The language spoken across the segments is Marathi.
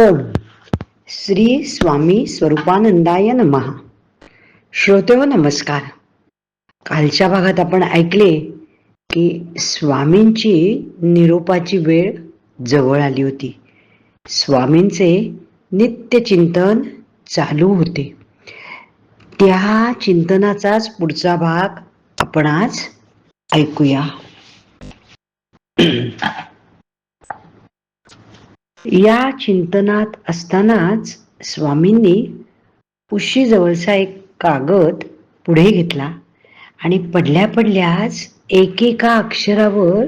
ओम श्री स्वामी स्वरूपानंदाय नमः. श्रोतेव नमस्कार. कालच्या भागात आपण ऐकले की स्वामींची निरोपाची वेळ जवळ आली होती. स्वामींचे नित्य चिंतन चालू होते. त्या चिंतनाचाच पुढचा भाग आपण आज ऐकूया. या चिंतनात असतानाच स्वामींनी उशीजवळचा एक कागद पुढे घेतला आणि पडल्या पडल्याच एकेका अक्षरावर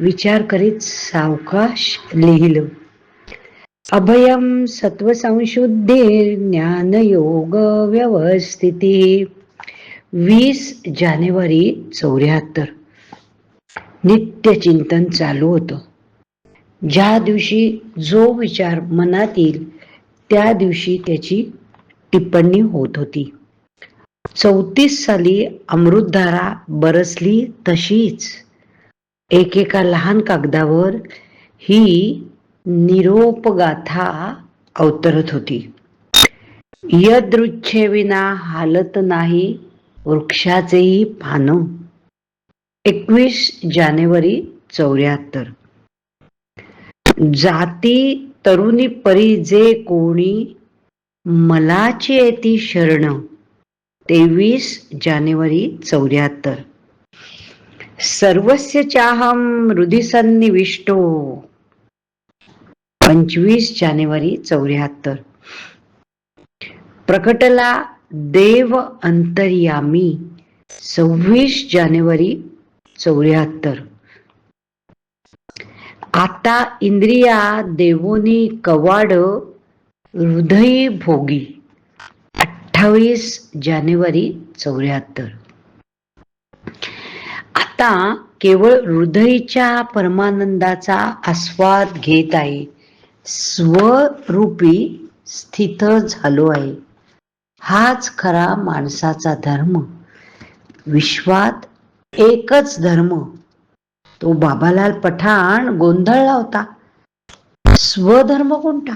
विचार करीत सावकाश लिहिलं. अभयम सत्वसंशुद्धी ज्ञानयोग व्यवस्थिती. वीस जानेवारी चौऱ्याहत्तर. नित्य चिंतन चालू होतं. ज्या दिवशी जो विचार मनात येईल त्या दिवशी त्याची टिप्पणी होत होती. चौतीस साली अमृतधारा बरसली तशीच. एकेका लहान कागदावर ही निरोपगाथा अवतरत होती. यदृच्छेविना हालत नाही वृक्षाचेही पान एकवीस जानेवारी चौऱ्याहत्तर. जाती तरुणी परी जे कोणी मलाची येती शरण. तेवीस जानेवारी चौऱ्याहत्तर. सर्वस्य चाहम हृदय सन्निविष्टो. पंचवीस जानेवारी चौऱ्याहत्तर. प्रकटला देव अंतर्यामी सव्वीस जानेवारी चौऱ्याहत्तर. आता इंद्रिया देवोनी कवाड हृदय भोगी. अठ्ठावीस जानेवारी चौऱ्याहत्तर. आता केवळ हृदयीच्या परमानंदाचा आस्वाद घेत आहे. स्वरूपी स्थित झालो आहे. हाच खरा माणसाचा धर्म. विश्वात एकच धर्म. तो बाबालाल पठाण गोंधळला होता. स्वधर्म कोणता?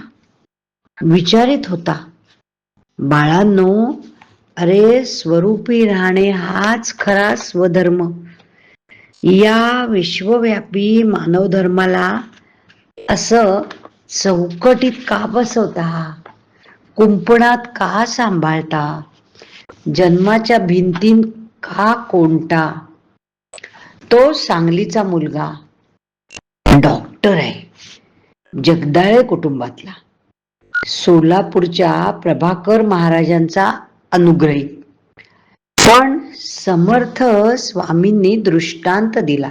विचारित होता. बाळांनो अरे स्वरूपी राहणे हाच खरा स्वधर्म. या विश्वव्यापी मानव धर्माला असं चौकटीत का बसवता? कुंपणात का सांभाळता? जन्माच्या भिंतीन का कोणता? तो सांगलीचा मुलगा डॉक्टर आहे जगदाळे कुटुंबातला. सोलापूरच्या प्रभाकर महाराजांचा अनुग्रहित पण समर्थ स्वामींनी दृष्टांत दिला.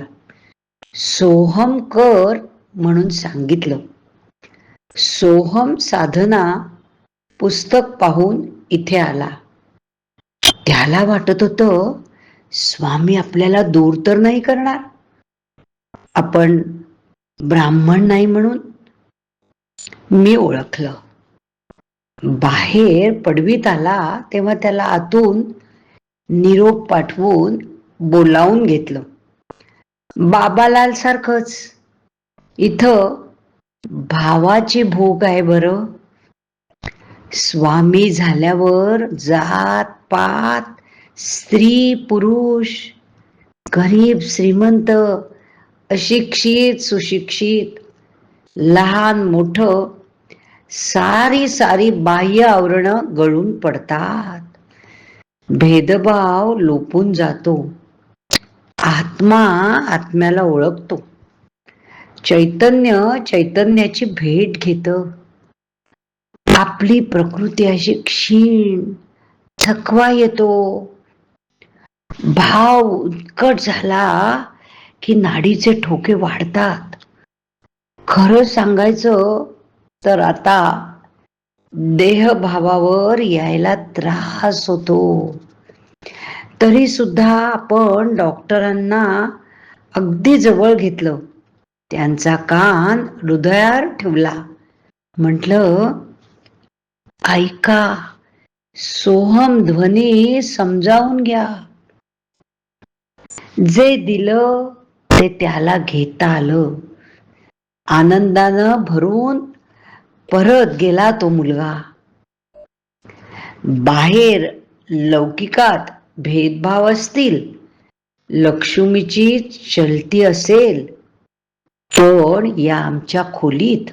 सोहम कर म्हणून सांगितलं. सोहम साधना पुस्तक पाहून इथे आला. त्याला वाटत होतं स्वामी आपल्याला दूर तर नाही करणार. आपण ब्राह्मण नाही म्हणून मी ओळखलं. बाहेर पडवीत आला तेव्हा त्याला आतून निरोप पाठवून बोलावून घेतलं. बाबालाल सारखंच. इथं भावाची भूक आहे बरं. स्वामी झाल्यावर जात पात स्त्री पुरुष गरीब श्रीमंत अशिक्षित सुशिक्षित लहान मोठ सारी सारी बाह्य आवरण गळून पडतात. भेदभाव लोपून जातो. आत्मा आत्म्याला ओळखतो. चैतन्य चैतन्याची भेट घेत. आपली प्रकृती अशी क्षीण थकवा येतो. भाव उत्कट झाला की नाडीचे ठोके वाढतात. खरं सांगायचं तर आता देहभावावर यायला त्रास होतो. तरी सुद्धा आपण डॉक्टरांना अगदी जवळ घेतलं. त्यांचा कान हृदयावर ठेवला. म्हटलं ऐका सोहम ध्वनी समजावून घ्या. जे दिलं ते त्याला घेता आलं. आनंदानं भरून परत गेला तो मुलगा. बाहेर लौकिकात भेदभाव असतील लक्ष्मीची चलती असेल पण या आमच्या खोलीत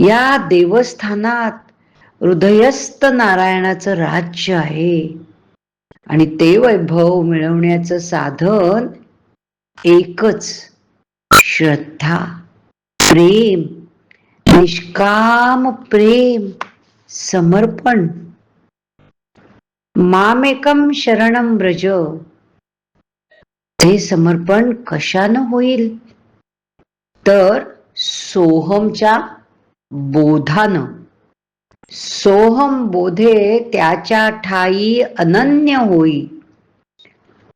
या देवस्थानात हृदयस्थ नारायणाचं राज्य आहे. आणि ते वैभव मिळवण्याचं साधन एकच. श्रद्धा प्रेम निष्काम प्रेम समर्पण. मामेकम शरणम ब्रज हे समर्पण कशानं होईल? तर सोहमच्या बोधानं. सोहम बोधे त्याच्या ठाई अनन्य होई.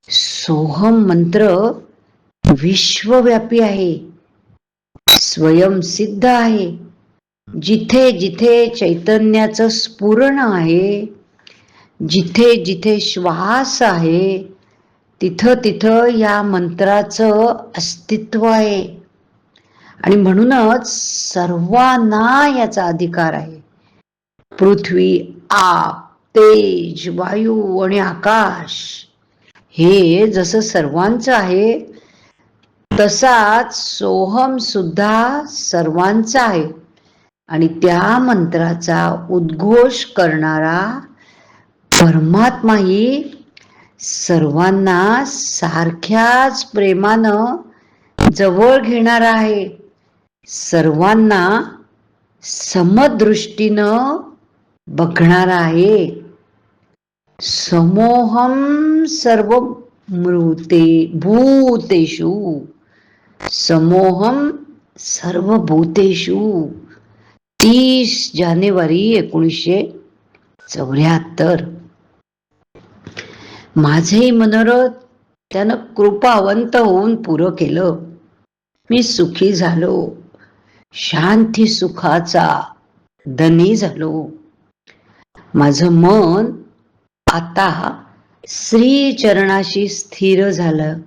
सोहम मंत्र विश्वव्यापी आहे. स्वयंसिद्ध आहे. जिथे जिथे चैतन्याचं स्फुरण आहे जिथे जिथे श्वास आहे तिथं तिथं या मंत्राचं अस्तित्व आहे. आणि म्हणूनच सर्वांना याचा अधिकार आहे. पृथ्वी आप तेज वायू आणि आकाश. हे जसं सर्वांचं आहे तसाच सोहम सुद्धा सर्वांचा आहे. आणि त्या मंत्राचा उद्घोष करणारा परमात्माही सर्वांना सारख्याच प्रेमानं जवळ घेणारा आहे. सर्वांना समदृष्टीनं बघणारा आहे. समोहम सर्व मृते भूतेषु. समोहम सर्व भूतेषु तीस जानेवारी एकोणीसशे चौऱ्याहत्तर. माझे मनोरथ त्यानं कृपावंत होऊन पुरं केलं. मी सुखी झालो. शांती सुखाचा धनी झालो. माझं मन आता श्रीचरणाशी स्थिर झालं.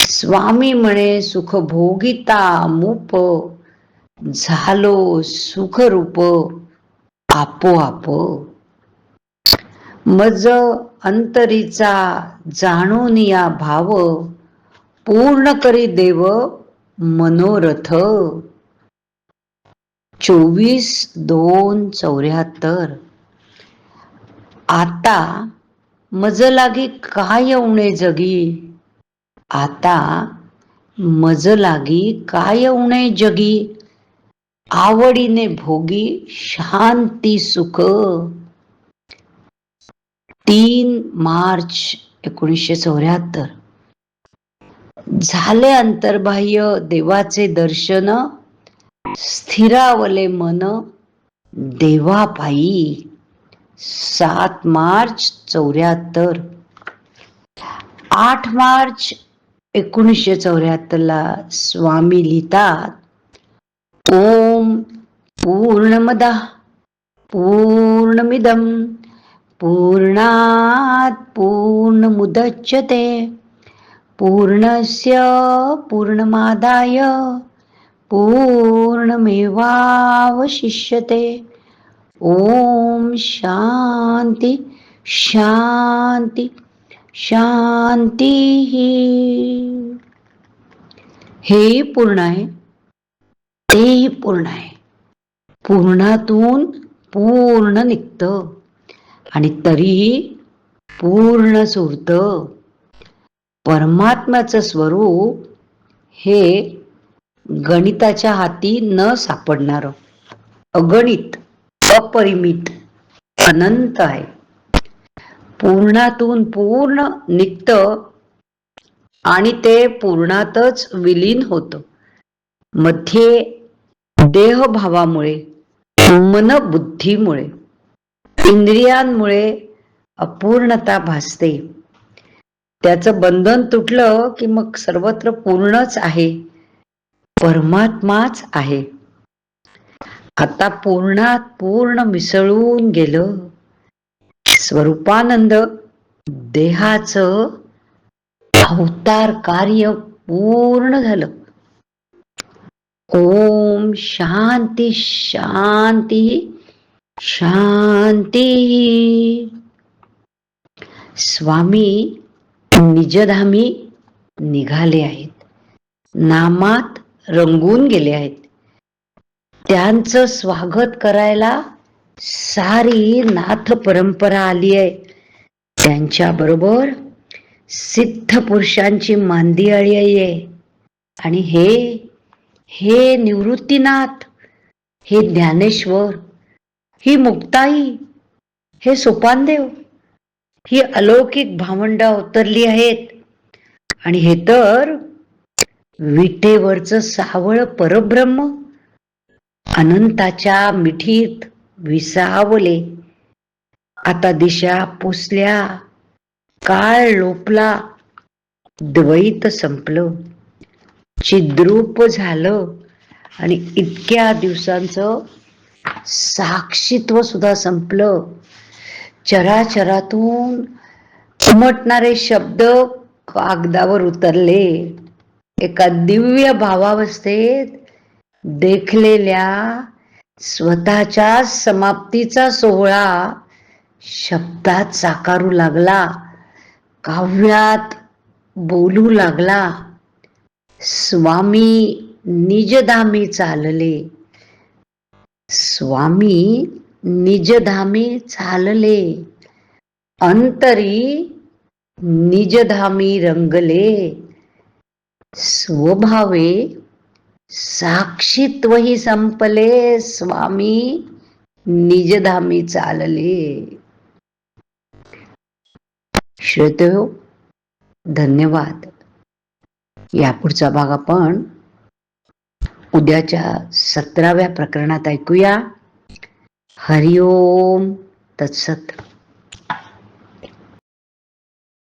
स्वामी म्हणे सुखभोगिता मुप झालो सुखरूप आपोआप. मज अंतरीचा जाणून या भाव पूर्ण करी देव मनोरथ. चोवीस दोन चौऱ्याहत्तर. आता मज लागी काय उणे जगी? आता मज लागी काय उणे जगी? आवडीने भोगी शांती सुख. तीन मार्च एकोणीसशे चौऱ्याहत्तर. झाले अंतर्बाह्य देवाचे दर्शन. स्थिरावले मन. देवापायी सात मार्च चौऱ्याहत्तर. आठ मार्च एकोणीसशे चौऱ्याहत्तरला स्वामी लिहितात ओम पूर्णमदा पूर्णमिदम पूर्णात पूर्णमुदच्यते पूर्णस्य पूर्णमादाय पूर्णमेवावशिष्यते। ओम शांती शांती शांती हेही पूर्ण आहे तेही पूर्ण आहे. पूर्णातून पूर्ण निघतं आणि तरीही पूर्ण सुरत. परमात्म्याचं स्वरूप हे गणिताच्या हाती न सापडणार अगणित. अपरिमित अनंत आहे. पूर्णातून पूर्ण निघतं आणि ते पूर्णातच विलीन होतं. मध्ये देहभावामुळे मनबुद्धीमुळे इंद्रियांमुळे अपूर्णता भासते. त्याचं बंधन तुटलं की मग सर्वत्र पूर्णच आहे परमात्माच आहे. आता पूर्णात पूर्ण मिसळून गेलं. स्वरूपानंद देहाच अवतार कार्य पूर्ण झालं. ओम शांती शांती शांती. स्वामी निजधामी निघाले आहेत. नामात रंगून गेले आहेत. त्यांचं स्वागत करायला सारी नाथ परंपरा आली आहे. त्यांच्या बरोबर सिद्ध पुरुषांची मांदी मांदियाळी आहे. आणि हे हे निवृत्तीनाथ हे ज्ञानेश्वर ही मुक्ताई हे सोपानदेव ही अलौकिक भावंड अवतरली आहेत. आणि हे तर विटेवरच सावळ परब्रह्म अनंताच्या मिठीत विसावले. आता दिशा पुसल्या काळ लोपला द्वैत संपलं. चिद्रूप झालं आणि इतक्या दिवसांचं साक्षीत्व सुद्धा संपलं. चराचरातून उमटणारे शब्द कागदावर उतरले. एका दिव्य भावावस्थेत देखलेल्या स्वतःच्या समाप्तीचा सोहळा शब्दात साकारू लागला काव्यात बोलू लागला स्वामी निजधामी चालले. स्वामी निजधामी चालले. अंतरी निजधामी रंगले. स्वभावे साक्षीत्वही संपले स्वामी. निजधामी चालले. श्रोतयो धन्यवाद. यापुढचा भाग आपण उद्याच्या सतराव्या प्रकरणात ऐकूया. हरिओम तत्सत.